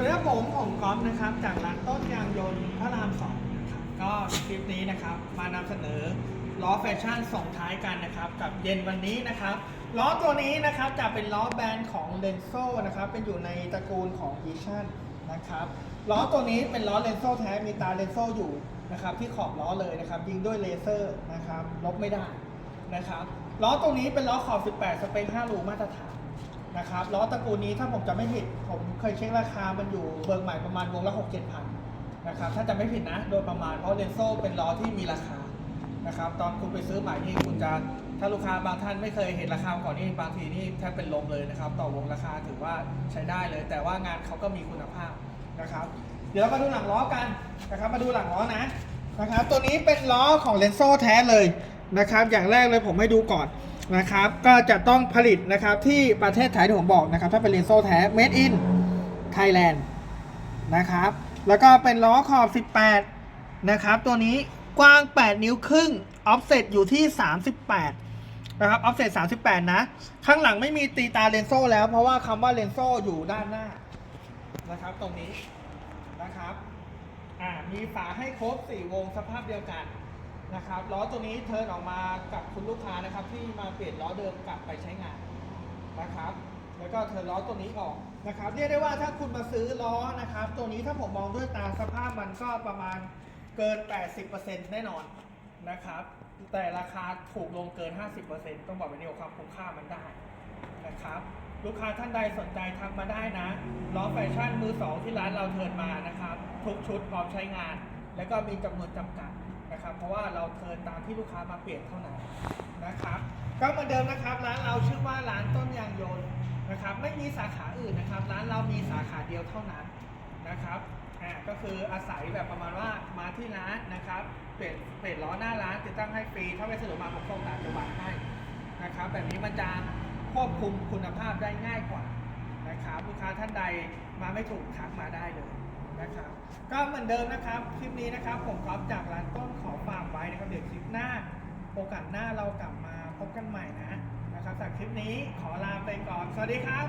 สวัสดีครับผมผมก๊อฟนะครับ จากร้านต้นยางยนต์พระรามสองนะครับก็คลิปนี้นะครับมานำเสนอล้อแฟชั่นส่งท้ายกันนะครับกับเย็นวันนี้นะครับล้อตัวนี้นะครับจะเป็นล้อแบรนด์ของเลนโซนะครับเป็นอยู่ในตระกูลของยีชั่นนะครับล้อตัวนี้เป็นล้อเลนโซแท้มีตาเลนโซอยู่นะครับที่ขอบล้อเลยนะครับยิงด้วยเลเซอร์นะครับลบไม่ได้นะครับล้อตัวนี้เป็นล้อขอบ 18 สเปค 5 รูมาตรฐาน นะครับล้อตระกูลนี้ถ้าผมจะไม่ผิด ผมเคยเช็คราคามันอยู่เบิร์กใหม่ประมาณวงละ6 7พันนะครับถ้าจะไม่ผิดนะโดยประมาณเพราะเลนโซเป็นล้อที่มีราคานะครับตอนคุณไปซื้อใหม่นี่คุณจะถ้าลูกค้าบางท่านไม่เคยเห็นราคาก่อนนี่บางทีนี่แทบเป็นลมเลยนะครับ ต่อวงราคาถือว่าใช้ได้เลย แต่ว่างานเขาก็มีคุณภาพนะครับ เดี๋ยวเรามาดูหลังล้อกันนะครับ มาดูหลังล้อนะนะครับ ตัวนี้เป็นล้อของเลนโซแท้เลยนะครับ อย่างแรกเลยผมให้ดูก่อน นะครับก็จะต้องผลิตนะครับที่ประเทศไทยที่ผมบอกนะครับ ถ้าเป็นเลนโซแท้ made in Thailand นะครับ แล้วก็เป็นล้อขอบ 18 นะครับ ตัวนี้กว้าง 8 นิ้วครึ่ง offset อยู่ที่ 38 นะครับ offset 38 นะ ข้างหลังไม่มีตีตาเลนโซแล้ว เพราะว่าคำว่าเลนโซอยู่ด้านหน้านะครับ ตรงนี้นะครับ อ่า มีฝาให้ครบ 4 วงสภาพเดียวกัน นะครับล้อตัวนี้เทิร์นออกมากับคุณลูกค้านะครับ ที่มาเปลี่ยนล้อเดิมกลับไปใช้งานนะครับ แล้วก็เทิร์นล้อตัวนี้ออกนะครับเรียกได้ว่าถ้าคุณมาซื้อล้อนะครับ ตัวนี้ถ้าผมมองด้วยตาสภาพมันก็ประมาณเกิน 80%แน่นอนนะครับ แต่ราคาถูกลงเกิน 50%ต้องบอกแบบนี้ว่ความคุ้มค่ามันได้นะครับลูกค้าท่านใดสนใจทักมาได้นะล้อแฟชั่นมือสองที่ร้านเราเทินมานะครับ ทุกชุดพร้อมใช้งาน แล้วก็มีจำนวนจำกัด นะครับ เพราะว่าเราเทินตามที่ลูกค้ามาเปลี่ยนเท่านั้นนะครับ ก็เหมือนเดิมนะครับ ร้านเราชื่อว่าร้านต้นยางยนต์นะครับ ไม่มีสาขาอื่นนะครับ ร้านเรามีสาขาเดียวเท่านั้นนะครับอ่าก็คืออาศัยแบบประมาณว่ามาที่ร้านนะครับ เปลี่ยนเปลี่ยนล้อหน้าร้านติดตั้งให้ฟรี ถ้าไม่สะดวกมาผมส่งต่างจังหวัดให้นะครับ แบบนี้มันจะควบคุมคุณภาพได้ง่ายกว่านะครับ ลูกค้าท่านใดมาไม่ถูกทักมาได้เลย นะครับ ก็เหมือนเดิมนะครับ คลิปนี้นะครับ ผมครับจากร้านต้นขอฝากไว้นะครับ เดี๋ยวคลิปหน้า โอกาสหน้าเรากลับมาพบกันใหม่นะนะครับจากคลิปนี้ขอลาไปก่อน สวัสดีครับ